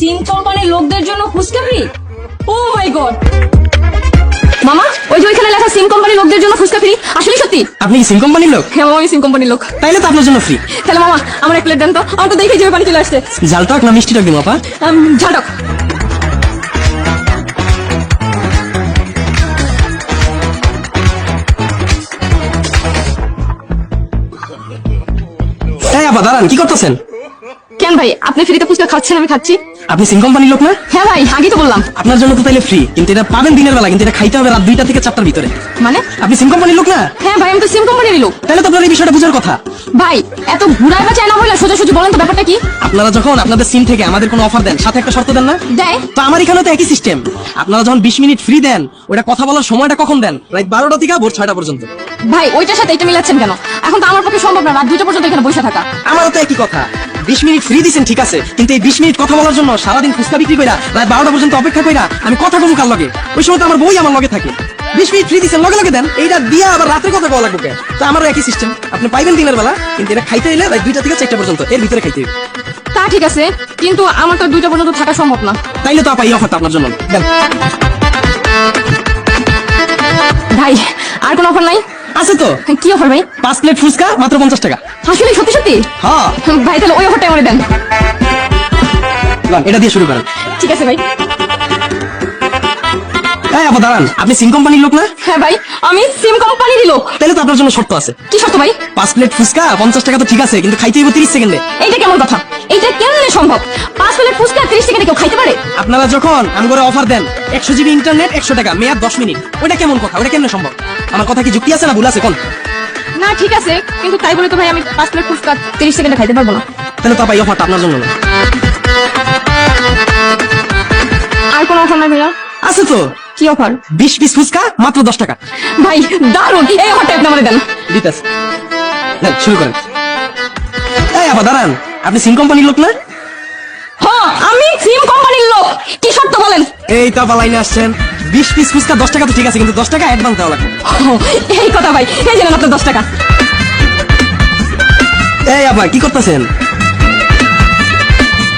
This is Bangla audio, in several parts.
সিম কোম্পানির লোকদের জন্য fuchka free oh my god মামা ওই যে ওইখানে লেখা সিম কোম্পানির লোকদের জন্য ফুচকা ফ্রি আসলে সত্যি? আপনি কি সিম কোম্পানির লোক? হ্যাঁ মামা আমি সিম কোম্পানির লোক। তাইলে তো আপনার জন্য ফ্রি তাহলে মামা আমার এক প্লেট দেন তো। আমার তো দেখে যে পানি চলে আসছে। জালটক না মিষ্টি টক দিব আপা। আম, ঝাটক এই আপা দাঁড়ান কি করতেছেন? কেন ভাই? আপনি ফ্রিতে ফুচকা খাচ্ছেন আমি খাচ্ছি। আপনি সিম কোম্পানির লোক না? হ্যাঁ ভাই আগেই তো বললাম। আপনার জন্য তো তাইলে ফ্রি কিন্তু এটা পাবেন দিনের বেলা কিন্তু এটা খাইতে হবে রাত দুইটা থেকে চারটার ভিতরে। মানে? আপনি সিম কোম্পানির লোক না? হ্যাঁ ভাই আমি তো সিম কোম্পানিরই লোক। তাহলে তো আপনার এই বিষয়টা বুঝার কথা। ভাই এত ঘুরায় বা চায়না হইলে সোজাসুজি বলেন তো ব্যাপারটা কি? আপনারা যখন আপনাদের সিম থেকে আমাদের কোনো অফার দেন সাথে একটা শর্ত দেন না? দেয়। তো আমার এখানে তো একই সিস্টেম আপনারা যখন বিশ মিনিট ফ্রি দেন ওটা কথা বলার সময়টা কখন দেন? রাত বারোটা থেকে ভোর ছয়টা পর্যন্ত। ভাই ওইটার সাথে এটা মিলাচ্ছেন কেন? এখন তো আমার পক্ষে সম্ভব না রাত দুইটা পর্যন্ত এখানে বসে থাকা। আমারও তো একই কথা। বিশ মিনিট ফ্রি দিচ্ছেন ঠিক আছে? কিন্তু এই বিশ মিনিট কথা বলার জন্য সারাদিন ফুচকা বিক্রি কইরা রাত বারোটা পর্যন্ত অপেক্ষা কইরা আমি কথা কম কার লগে? ওই সময় তো আমার বই আমার লগে থাকে। বিশ মিনিট ফ্রি দিচ্ছেন লগে লগে দেন। এইটা দিয়া আবার রাত্রে কথা কওয়া লাগবে তো আমারও একই সিস্টেম আপনি পাইবেন দিনের বেলা কিন্তু এটা খাইতে এলে রাত দুইটা থেকে চারটা পর্যন্ত এর ভিতরে খাইতে তা ঠিক আছে কিন্তু আমার তো দুইটা পর্যন্ত থাকা সম্ভব না। তাইলে তো আপা এই অফারটা আপনার জন্য। দেন ভাই আর কোনো অফার নাই? আছে তো? কি অফার ভাই? পাঁচ প্লেট ফুচকা মাত্র পঞ্চাশ টাকা। আসলে সত্যি সত্যি? হ্যাঁ। ভাই তাহলে ওই অফারটা আমার দেন। এটা দিয়ে শুরু করেন। ঠিক আছে ভাই। হ্যাঁ আপা দাঁড়ান। আপনি সিম কোম্পানির লোক না? হ্যাঁ ভাই আমি সিম কোম্পানিরই লোক। তাহলে তো আপনার জন্য শর্ত আছে। কি শর্ত ভাই? পাঁচ প্লেট ফুচকা পঞ্চাশ টাকা তো ঠিক আছে কিন্তু খাইতে হইব তিরিশ সেকেন্ডে। এইটা কেমন কথা? এইটা কেমনে সম্ভব? পাঁচ প্লেট ফুচকা ত্রিশ টাকা কেউ খাইতে পারে? আপনারা যখন আমগরে অফার দেন একশো জিবি ইন্টারনেট একশো টাকা মেয়াদ দশ মিনিট ওটা কেমন কথা? ওটা কেমনে সম্ভব? আমার কথা কি যুক্তি আছে না ভুল আছে কোন না ঠিক আছে কিন্তু তাই বলে তো ভাই আমি পাঁচ প্লেট ফুচকা তিরিশ সেকেন্ডে খাইতে পারব না। তাহলে তো আপা এই অফারটা আপনার জন্য না। আর কোনো অফার নাই ভাইয়া? আছে তো। কি অফার? বিশ পিস ফুচকা মাত্র দশ টাকা। ভাই দারুণ এই অফারটা আপনি আমাদের দেন। দিতেছে। দেন শুরু করেন। এই আপা দাঁড়ান। আপনি সিম কোম্পানির লোক না? হ্যাঁ আমি সিম কোম্পানির লোক। কি শর্ত বলেন? এই তো আপা লাইনে আসছেন। বিশ পিস ফুচকা দশ টাকা তো ঠিক আছে কিন্তু দশ টাকা অ্যাডভান্স দেওয়া লাগবে। এই কথা ভাই এই জানেন আপনার দশ টাকা। এই আপা কি করতেছেন?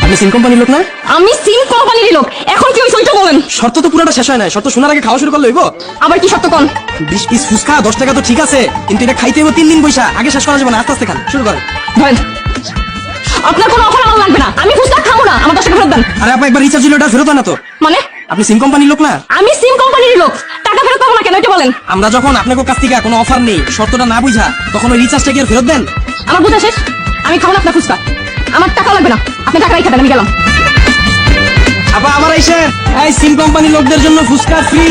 আপনি সিম কোম্পানির লোক না? আমি সিম কোম্পানির লোক। এখন কি হয়েছে ওইটা বলেন? শর্ত তো পুরোটা শেষ হয় না শর্ত শোনার আগে খাওয়া শুরু করলে হইব? আবার কি শর্ত কোন? বিশ পিস ফুচকা দশ টাকা তো ঠিক আছে কিন্তু এটা খাইতে হবে তিন দিন পয়সা। আগে শেষ করা যাবে না আস্তে আস্তে খান। শুরু করেন। ধরেন আপনার কোনো অফার আমার লাগবে না। আমি ফুচকা খাব না। আমার দশ টাকা ফেরত দেন। আরে আপা একবার রিচার্জ হলো ওটা ফেরত না তো। মানে? আপনি সিম কোম্পানির লোক না? আমি সিম কোম্পানির লোক। টাকা ফেরত পাবো না কেন এটা বলেন? আমরা যখন আপনার কাছ থেকে কোনো অফার নেই শর্তটা না বুঝা তখন ওই রিচার্জটা কি আর ফেরত দেন? আমার বুঝা শেষ? আমি খাব না আপনার ফুচকা। আমার টাকা লাগবে না। আপনি টাকা রাখবেন আমি গেলাম। আবার আমার এই সিম কোম্পানির লোকদের জন্য ফুচকা ফ্রি